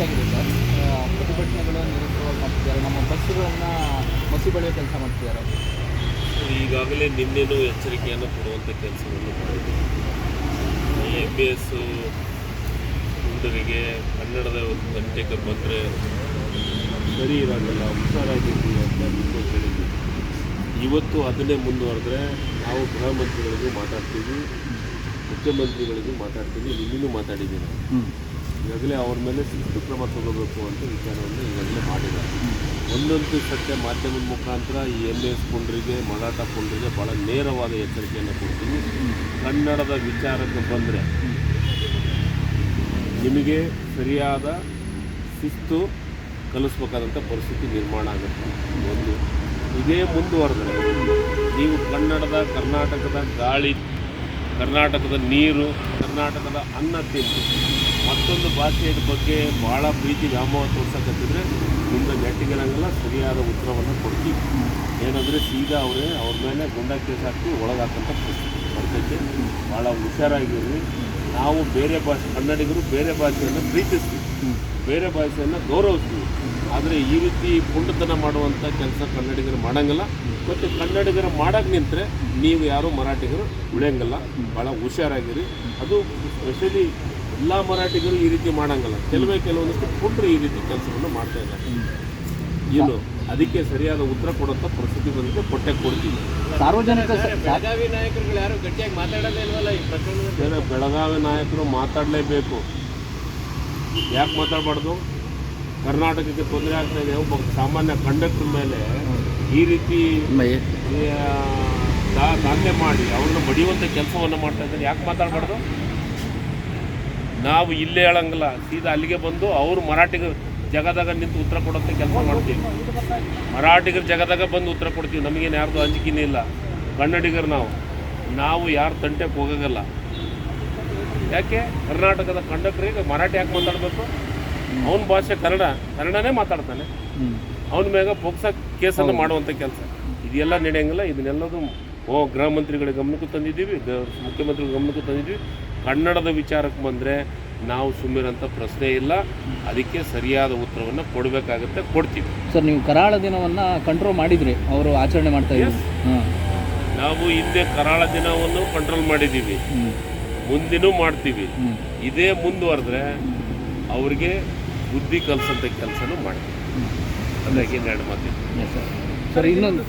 ಹೆಚ್ಚಾಗಿದೆ ಸರ್. ಪ್ರತಿಭಟನೆಗಳು ನಿರಂತರವಾಗಿ ಮಾಡ್ತಿದ್ದಾರೆ. ನಮ್ಮ ಬಸ್ಸುಗಳನ್ನು ಮಸಿ ಬಳಿಯೋ ಕೆಲಸ ಮಾಡ್ತಿದ್ದಾರೆ. ಈಗಾಗಲೇ ನಿನ್ನೆನೂ ಎಚ್ಚರಿಕೆಯನ್ನು ಕೊಡುವಂಥ ಕೆಲಸವನ್ನು ಮಾಡಿದ್ದೀವಿ ಎಂ ಬಿ ಎಸ್ ಹುಡುಗರಿಗೆ ಕನ್ನಡದ ಒಂದು ಗಂಟೆಗೆ ಬಂದರೆ ಸರಿ ಇರೋದಿಲ್ಲ ಹುಷಾರಾಗಿರ್ತೀವಿ ಅಂತ ಹೇಳಿದ್ವಿ. ಇವತ್ತು ಅದನ್ನೇ ಮುಂದುವರೆದ್ರೆ ನಾವು ಗೃಹ ಮಂತ್ರಿಗಳಿಗೂ ಮಾತಾಡ್ತೀವಿ ಮುಖ್ಯಮಂತ್ರಿಗಳಿಗೂ ಮಾತಾಡ್ತೀವಿ ನಿನ್ನೂ ಮಾತಾಡಿದ್ದೀವಿ. ಈಗಾಗಲೇ ಅವ್ರ ಮೇಲೆ ಶಿಸ್ತು ಕ್ರಮ ತಗೋಬೇಕು ಅಂತ ವಿಚಾರವನ್ನು ಈಗಾಗಲೇ ಮಾಡಿದ್ದಾರೆ. ಒಂದೊಂದು ಸತ್ಯ, ಮಾಧ್ಯಮದ ಮುಖಾಂತರ ಈ ಎನ್ ಎಸ್ ಪುಂಡ್ರಿಗೆ, ಮರಾಠ ಪುಂಡ್ರಿಗೆ ಭಾಳ ನೇರವಾದ ಎಚ್ಚರಿಕೆಯನ್ನು ಕೊಡ್ತೀನಿ. ಕನ್ನಡದ ವಿಚಾರಕ್ಕೆ ಬಂದರೆ ನಿಮಗೆ ಸರಿಯಾದ ಶಿಸ್ತು ಕಲಿಸ್ಬೇಕಾದಂಥ ಪರಿಸ್ಥಿತಿ ನಿರ್ಮಾಣ ಆಗುತ್ತೆ. ಒಂದು, ಇದೇ ಮುಂದುವರೆದ್ರೆ ನೀವು ಕನ್ನಡದ, ಕರ್ನಾಟಕದ ಗಾಳಿ, ಕರ್ನಾಟಕದ ನೀರು, ಕರ್ನಾಟಕದ ಅನ್ನ ತಿಂದು ಮತ್ತೊಂದು ಭಾಷೆಯ ಬಗ್ಗೆ ಭಾಳ ಪ್ರೀತಿ ವ್ಯಾಮೋಹ ತೋರ್ಸಕತ್ತಿದ್ರೆ ನಿಮ್ಮ ನೆಟ್ಟಿಗಿರಂಗಿಲ್ಲ ಸರಿಯಾದ ಉತ್ತರವನ್ನು ಕೊಡ್ತೀವಿ. ಏನಂದರೆ ಸೀದಾ ಅವರೇ ಅವ್ರ ಮೇಲೆ ಗುಂಡಾ ಕೇಸ್ ಹಾಕಿ ಒಳಗಾಕಂತ ಪರಿಸ್ಥಿತಿ. ಬರ್ತೈತೆ ಭಾಳ ಹುಷಾರಾಗಿರ್ರಿ. ನಾವು ಬೇರೆ ಭಾಷೆ, ಕನ್ನಡಿಗರು ಬೇರೆ ಭಾಷೆಯನ್ನು ಪ್ರೀತಿಸ್ತೀವಿ. ಬೇರೆ ಭಾಷೆಯನ್ನು ಗೌರವಿಸ್ತೀವಿ. ಆದರೆ ಈ ರೀತಿ ಪುಂಡತನ ಮಾಡುವಂಥ ಕೆಲಸ ಕನ್ನಡಿಗರು ಮಾಡೋಂಗಿಲ್ಲ. ಮತ್ತು ಕನ್ನಡಿಗರು ಮಾಡೋಕ್ಕೆ ನಿಂತರೆ ನೀವು ಯಾರು ಮರಾಠಿಗರು ಉಳಿಯಂಗಿಲ್ಲ. ಭಾಳ ಹುಷಾರಾಗಿರಿ. ಅದು ಸ್ಪೆಷಲಿ ಎಲ್ಲ ಮರಾಠಿಗರು ಈ ರೀತಿ ಮಾಡಂಗಿಲ್ಲ. ಕೆಲವೇ ಕೆಲವೊಂದಿಷ್ಟು ಪುಂಡ್ರು ಈ ರೀತಿ ಕೆಲಸವನ್ನು ಮಾಡ್ತಾ ಇದ್ದಾರೆ. ಏನು? ಅದಕ್ಕೆ ಸರಿಯಾದ ಉತ್ತರ ಕೊಡುವಂಥ ಪರಿಸ್ಥಿತಿ ಬಂದಿದೆ ಕೊಟ್ಟೆ ಕೊಡ್ತೀವಿ. ಸಾರ್ವಜನಿಕ ಬೆಳಗಾವಿ ನಾಯಕರುಗಳು ಯಾರು ಗಟ್ಟಿಯಾಗಿ ಮಾತಾಡೋದೇ ಇಲ್ವಲ್ಲ ಈ ಪ್ರಕರಣ ಬೆಳಗಾವಿ ನಾಯಕರು ಮಾತಾಡಲೇಬೇಕು. ಯಾಕೆ ಮಾತಾಡಬಾರ್ದು? ಕರ್ನಾಟಕಕ್ಕೆ ತೊಂದರೆ ಆಗ್ತಾ ಇದೆ. ಒಬ್ಬ ಸಾಮಾನ್ಯ ಕಂಡಕ್ಟರ್ ಮೇಲೆ ಈ ರೀತಿ ದಾಖಲೆ ಮಾಡಿ ಅವ್ರನ್ನ ಬಡಿಯುವಂಥ ಕೆಲಸವನ್ನು ಮಾಡ್ತಾ ಇದ್ದಾರೆ. ಯಾಕೆ ಮಾತಾಡಬಾರ್ದು? ನಾವು ಇಲ್ಲೇ ಹೇಳಂಗಿಲ್ಲ. ಸೀದಾ ಅಲ್ಲಿಗೆ ಬಂದು ಅವರು ಮರಾಠಿಗರು ಜಗದಾಗ ನಿಂತು ಉತ್ತರ ಕೊಡೋಕ್ಕೆ ಕೆಲಸ ಮಾಡ್ತೀವಿ. ಮರಾಠಿಗರ ಜಗದಾಗ ಬಂದು ಉತ್ತರ ಕೊಡ್ತೀವಿ. ನಮಗೇನು ಯಾರ್ದು ಅಂಜಿಕೆನೇ ಇಲ್ಲ. ಕನ್ನಡಿಗರು ನಾವು. ನಾವು ಯಾರು ತಂಟೆಗೆ ಹೋಗೋಲ್ಲ ಯಾಕೆ? ಕರ್ನಾಟಕದ ಕಂಡಕ್ಟ್ರಿಗೆ ಮರಾಠಿ ಯಾಕೆ ಮಾತಾಡಬೇಕು? ಅವನ ಭಾಷೆ ಕನ್ನಡ. ಕನ್ನಡನೇ ಮಾತಾಡ್ತಾನೆ. ಅವನ ಮ್ಯಾಗ ಪೋಕ್ಸ ಕೇಸನ್ನು ಮಾಡುವಂಥ ಕೆಲಸ. ಇದೆಲ್ಲ ನಡೆಯಂಗಿಲ್ಲ. ಇದನ್ನೆಲ್ಲದು ಓ ಗೃಹ ಮಂತ್ರಿಗಳ ಗಮನಕ್ಕೂ ತಂದಿದ್ದೀವಿ. ಗ- ಮುಖ್ಯಮಂತ್ರಿಗಳ ಗಮನಕ್ಕೂ ತಂದಿದ್ದೀವಿ. ಕನ್ನಡದ ವಿಚಾರಕ್ಕೆ ಬಂದರೆ ನಾವು ಸುಮ್ಮಿರಂಥ ಪ್ರಶ್ನೆ ಇಲ್ಲ. ಅದಕ್ಕೆ ಸರಿಯಾದ ಉತ್ತರವನ್ನು ಕೊಡಬೇಕಾಗುತ್ತೆ ಕೊಡ್ತೀವಿ. ಸರ್ ನೀವು ಕರಾಳ ದಿನವನ್ನು ಕಂಟ್ರೋಲ್ ಮಾಡಿದ್ರಿ ಅವರು ಆಚರಣೆ ಮಾಡ್ತಾ ಇದ್ದಾರೆ ನಾವು ಹಿಂದೆ ಕರಾಳ ದಿನವನ್ನು ಕಂಟ್ರೋಲ್ ಮಾಡಿದ್ದೀವಿ. ಮುಂದಿನೂ ಮಾಡ್ತೀವಿ. ಇದೇ ಮುಂದುವರೆದ್ರೆ ಅವ್ರಿಗೆ ಬುದ್ಧಿ ಕಲಿಸಂತ ಕೆಲಸನೂ ಮಾಡ್ತೀವಿ. ಅದಾಗಿ ಎರಡು ಮಾತಿದೆ ಸರ್ ಸರ್ ಇನ್ನೊಂದು